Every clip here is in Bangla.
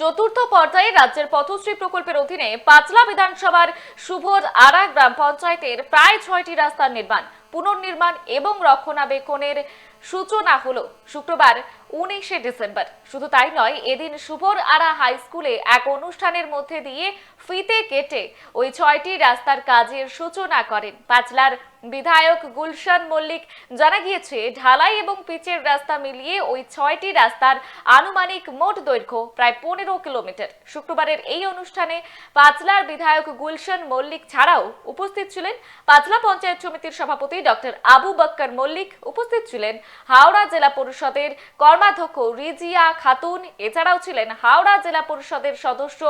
চতুর্থ পর্যায়ে রাজ্যের পথশ্রী প্রকল্পের অধীনে পাঁচলা বিধানসভার শুভর আড়া গ্রাম পঞ্চায়েতের প্রায় ছয়টি রাস্তার নির্মাণ। পুনর্নির্মাণ এবং রক্ষণাবেক্ষণের সূচনা হলো শুক্রবার, উনিশে ডিসেম্বর। শুধু তাই নয়, এদিন শুভর আরা হাই স্কুলে এক অনুষ্ঠানের মধ্যে দিয়ে ফিতে কেটে ওই ছয়টি রাস্তার কাজের সূচনা করেন। পাঁচলার বিধায়ক গুলশান মল্লিক জানা গিয়েছে, ঢালাই এবং পিচের রাস্তা মিলিয়ে ওই ছয়টি রাস্তার আনুমানিক মোট দৈর্ঘ্য প্রায় পনেরো কিলোমিটার। শুক্রবারের এই অনুষ্ঠানে পাঁচলার বিধায়ক গুলশান মল্লিক ছাড়াও উপস্থিত ছিলেন পাঁচলা পঞ্চায়েত সমিতির সভাপতি ডক্টর আবু বক্কর মল্লিক উপস্থিত ছিলেন হাওড়া জেলা পরিষদের কর্মাধ্যক্ষ রিজিয়া খাতুন। এছাড়াও ছিলেন হাওড়া জেলা পরিষদের সদস্য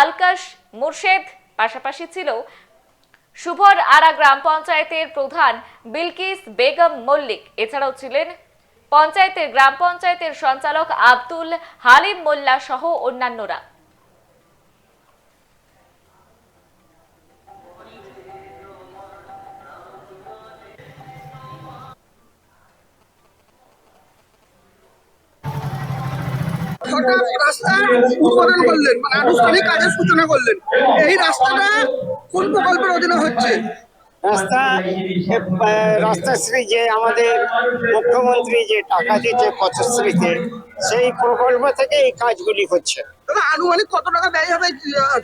আলকাশ মুর্শেদ। পাশাপাশি ছিল শুভর আরা গ্রাম পঞ্চায়েতের প্রধান বিলকিস বেগম মল্লিক। এছাড়াও ছিলেন পঞ্চায়েতের গ্রাম পঞ্চায়েতের সঞ্চালক আব্দুল হালিম মোল্লা সহ অন্যান্যরা। হঠাৎ রাস্তার উদ্বোধন করলেন মানে আনুষ্ঠানিক কাজের সূচনা করলেন। এই রাস্তাটা কোন প্রকল্পের অধীনে হচ্ছে? রাস্তা রাস্তাশ্রী যে আমাদের মুখ্যমন্ত্রী যে টাকা দিয়েছে পথশ্রীতে সেই প্রকল্প থেকে এই কাজগুলি হচ্ছে। আনুমানিক কত টাকা ব্যয় হবে এই,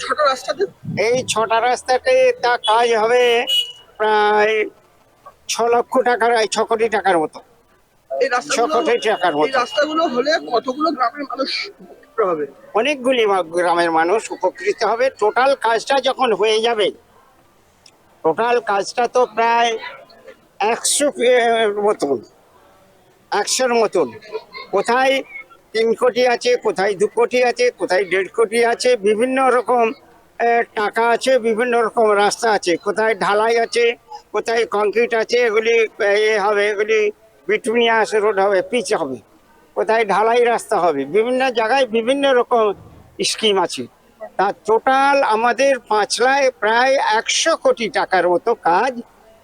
ছোট রাস্তাতে? এই ছটা রাস্তাতে তা কাজ হবে প্রায় ছ লক্ষ টাকার ছ কোটি টাকার মতো। এই রাস্তাগুলো মতো। এই রাস্তাগুলো হলে কতগুলো গ্রামের মানুষ উপকৃত হবে? অনেকগুলি মা- গ্রামের মানুষ উপকৃত হবে। টোটাল কাজটা যখন হয়ে যাবে টোটাল কাজটা তো প্রায় একশো মতন একশোর মতন। কোথায় তিন কোটি আছে কোথায় দু কোটি আছে কোথায় দেড় কোটি আছে বিভিন্ন রকম আহ, টাকা আছে বিভিন্ন রকম রাস্তা আছে। কোথায় ঢালাই আছে কোথায় কংক্রিট আছে এগুলি আহ, এ হবে এগুলি বিটুমিয়াস রোড হবে, পিচ হবে। কোথায় ঢালাই রাস্তা হবে? বিভিন্ন জায়গায় বিভিন্ন রকম স্কিম আছে। তা টোটাল আমাদের পাঁচলায় প্রায় একশো কোটি টাকার মতো কাজ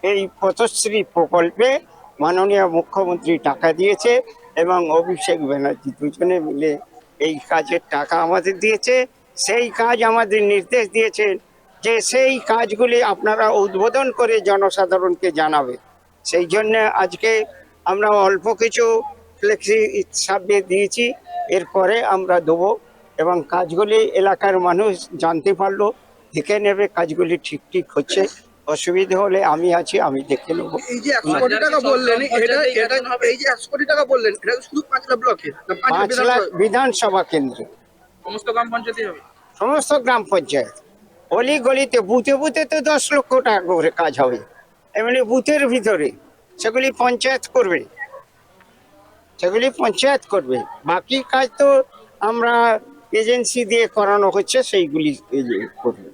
এই পথশ্রী প্রকল্পে মাননীয় মুখ্যমন্ত্রী টাকা দিয়েছে এবং অভিষেক ব্যানার্জি দুজনে মিলে এই কাজের টাকা আমাদের দিয়েছে। সেই কাজ আমাদের নির্দেশ দিয়েছেন যে সেই কাজগুলি আপনারা উদ্বোধন করে জনসাধারণকে জানাবে। সেই জন্য আজকে আমরা অল্প কিছু ফ্লেক্সি ছাপিয়ে দিয়েছি এরপরে আমরা দেবো। এবং কাজগুলি এলাকার মানুষ জানতে পারল দেখে নেবে কাজগুলি ঠিক ঠিক হচ্ছে। অসুবিধা হলে আমি আছি আমি দেখে নেব। এই যে একশো কোটি টাকা বললেন এটা এটা এই যে একশো কোটি টাকা বললেন এটা শুধু পাঁচলা ব্লকে পাঁচ লাখ বিধানসভা? কেন্দ্রে। সমস্ত গ্রাম পঞ্চায়েতই হবে? সমস্ত গ্রাম পঞ্চায়েত। অলি গলিতে বুথে বুথে তো দশ লক্ষ টাকা করে কাজ হবে। এমনি বুথের ভিতরে। সেগুলি পঞ্চায়েত করবে। সেগুলি পঞ্চায়েত করবে। বাকি কাজ তো আমরা এজেন্সি দিয়ে করানো হচ্ছে, সেইগুলি করবে।